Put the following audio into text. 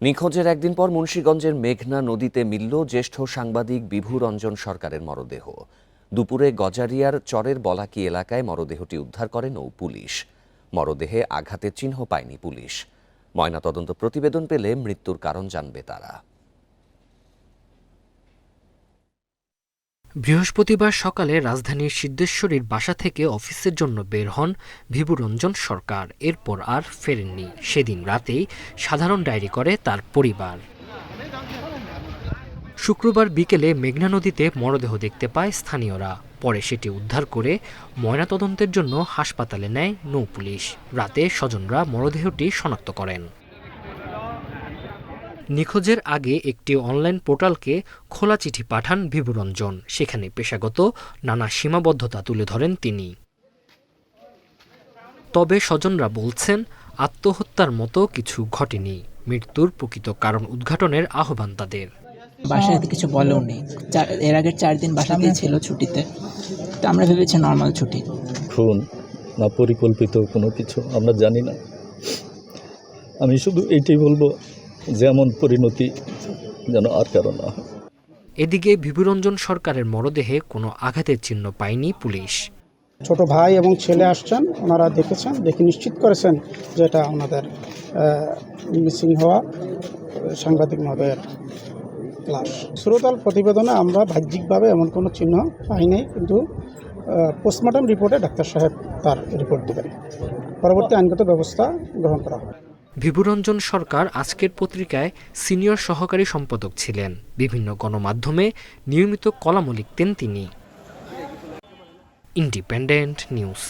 নিখোঁজের একদিন পর মুন্সীগঞ্জের মেঘনা নদীতে মিলল জ্যেষ্ঠ সাংবাদিক বিভুরঞ্জন সরকারের মরদেহ। দুপুরে গজারিয়ার চরের বলাকি এলাকায় মরদেহটি উদ্ধার করে নৌ পুলিশ। মরদেহে আঘাতের চিহ্ন পায়নি পুলিশ। ময়নাতদন্ত প্রতিবেদন পেলে মৃত্যুর কারণ জানবে তারা। বৃহস্পতিবার সকালে রাজধানীর সিদ্ধেশ্বরীর বাসা থেকে অফিসের জন্য বের হন ভিবুরঞ্জন সরকার। এরপর আর ফেরেননি। সেদিন রাতেই সাধারণ ডায়েরি করে তার পরিবার। শুক্রবার বিকেলে মেঘনা নদীতে মরদেহ দেখতে পায় স্থানীয়রা। পরে সেটি উদ্ধার করে ময়নাতদন্তের জন্য হাসপাতালে নেয় নৌ পুলিশ। রাতে স্বজনরা মরদেহটি শনাক্ত করেন। নিখোঁজের আগে একটি অনলাইন পোর্টালকে খোলা চিঠি পাঠান ভিবুরঞ্জন সেখানে পেশাগত নানা সীমাবদ্ধতা তুলে ধরেন তিনি। তবে স্বজনরা বলছেন আত্মহত্যার মতো কিছু ঘটেনি। মৃত্যুর প্রকৃত কারণ উদ্ঘাটনের আহ্বান তাদের। বাসায় তো কিছু বলেও নেই। এর আগের চার দিন বাসাতেই ছিল ছুটিতে। তো আমরা ভেবেছি নর্মাল ছুটি। খুন না পরিকল্পিত কোনো কিছু আমরা জানি না। আমি শুধু এটাই বলব যেমন পরিণতি যেন আর কারও না এদিকে ভিবুরঞ্জন সরকারের মরদেহে কোনো আঘাতের চিহ্ন পায়নি পুলিশ। ছোট ভাই এবং ছেলে আসছেন ওনারা দেখেছেন দেখে নিশ্চিত করেছেন যে এটা ওনাদের মিসিং হওয়া সাংবাদিক মহোদয়ের লাশ। শ্রোতাল প্রতিবেদনে আমরা বাহ্যিকভাবে এমন কোনো চিহ্ন পাইনি কিন্তু পোস্টমর্টম রিপোর্টে ডাক্তার সাহেব তার রিপোর্ট দেবেন। পরবর্তী আইনগত ব্যবস্থা গ্রহণ করা হবে। ভিবুরঞ্জন সরকার আজকের পত্রিকায় সিনিয়র সহকারী সম্পাদক ছিলেন। বিভিন্ন গণমাধ্যমে নিয়মিত কলামও লিখতেন তিনি। Independent News.